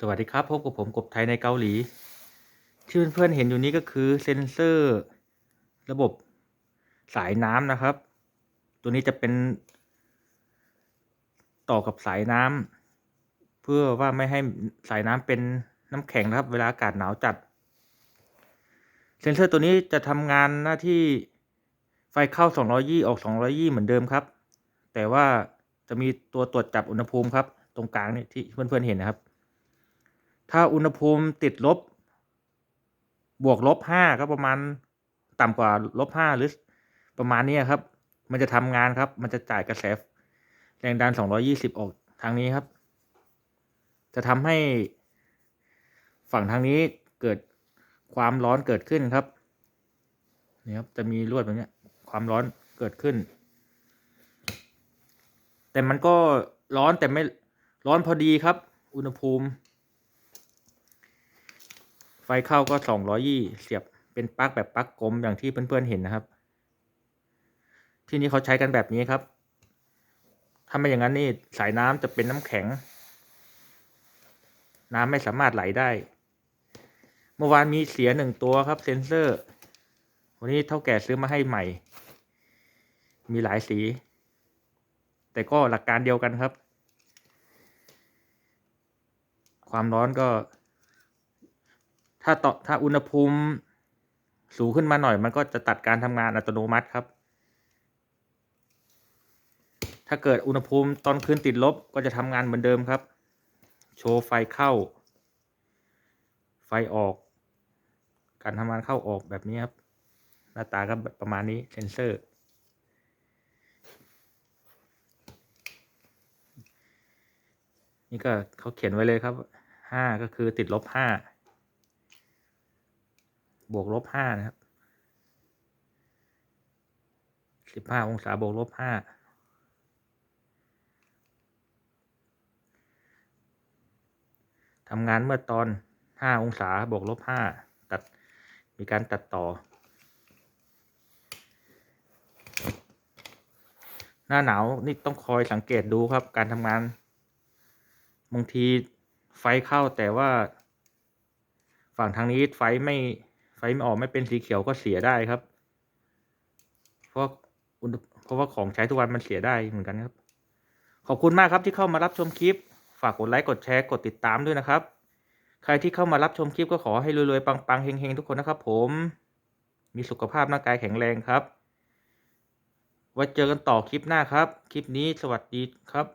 สวัสดีครับ พบกับผมกบไทยในเกาหลี ที่เพื่อนๆเห็นอยู่นี้ก็คือเซ็นเซอร์ ระบบสายน้ำนะครับ ตัวนี้จะเป็น ต่อกับสายน้ำเพื่อว่าไม่ให้สายน้ำเป็นน้ำแข็งนะครับ เวลาอากาศหนาวจัด เซ็นเซอร์ตัวนี้จะทำงานหน้าที่ไฟเข้า220ออก220เหมือนเดิมครับ แต่ว่าจะมีตัวตรวจจับอุณหภูมิครับ ตรงกลางนี่ที่เพื่อนๆเห็นนะครับ ถ้าอุณหภูมิติดลบ บวกลบห้าก็ประมาณต่ำกว่าลบห้าหรือประมาณนี้ครับ มันจะทำงานครับ มันจะจ่ายกระแสแรงดัน 220 ออกทางนี้ครับ จะทำให้ฝั่งทางนี้เกิดความร้อนเกิดขึ้นครับนี่ครับ จะมีลวดแบบนี้ความร้อนเกิดขึ้น แต่มันก็ร้อนแต่ไม่ร้อนพอดีครับ อุณหภูมิ ไฟเข้าก็สองร้อยี่เสียบเป็นปลั๊กแบบปลั๊กกลมอย่างที่เพื่อนๆเห็นนะครับ ที่นี้เขาใช้กันแบบนี้ครับ ถ้าไม่อย่างนั้นนี่สายน้ำจะเป็นน้ำแข็ง น้ำไม่สามารถไหลได้ เมื่อวานมีเสียหนึ่งตัวครับเซนเซอร์ วันนี้เท่าแก่ซื้อมาให้ใหม่ มีหลายสี แต่ก็หลักการเดียวกันครับ ความร้อนก็ ถ้าต่อถ้าอุณหภูมิสูงขึ้นมาหน่อยมันก็จะตัดการทำงานอัตโนมัติครับ ถ้าเกิดอุณหภูมิตอนคืนติดลบก็จะทำงานเหมือนเดิมครับ โชว์ไฟเข้า ไฟออก การทำงานเข้าออกแบบนี้ครับ หน้าตาก็ประมาณนี้เซนเซอร์นี่ก็เขาเขียนไว้เลยครับห้าก็คือติดลบห้า บวกลบห้านะครับสิบห้าองศาบวกลบห้าทำงานเมื่อตอนห้าองศาบวกลบห้าตัดมีการตัดต่อ หน้าหนาวนี่ต้องคอยสังเกตดูครับ การทำงานบางทีไฟเข้าแต่ว่า ฝั่งทางนี้ไฟไม่ ไฟไม่ออกไม่เป็นสีเขียวก็เสียได้ครับ เพราะเพราะว่าของใช้ทุกวันมันเสียได้เหมือนกันครับ ขอบคุณมากครับที่เข้ามารับชมคลิป ฝากกดไลค์กดแชร์กดติดตามด้วยนะครับ ใครที่เข้ามารับชมคลิปก็ขอให้รวยๆปังๆเฮงๆทุกคนนะครับ ผม มีสุขภาพร่างกายแข็งแรงครับไว้เจอกันต่อคลิปหน้าครับ คลิปนี้สวัสดีครับ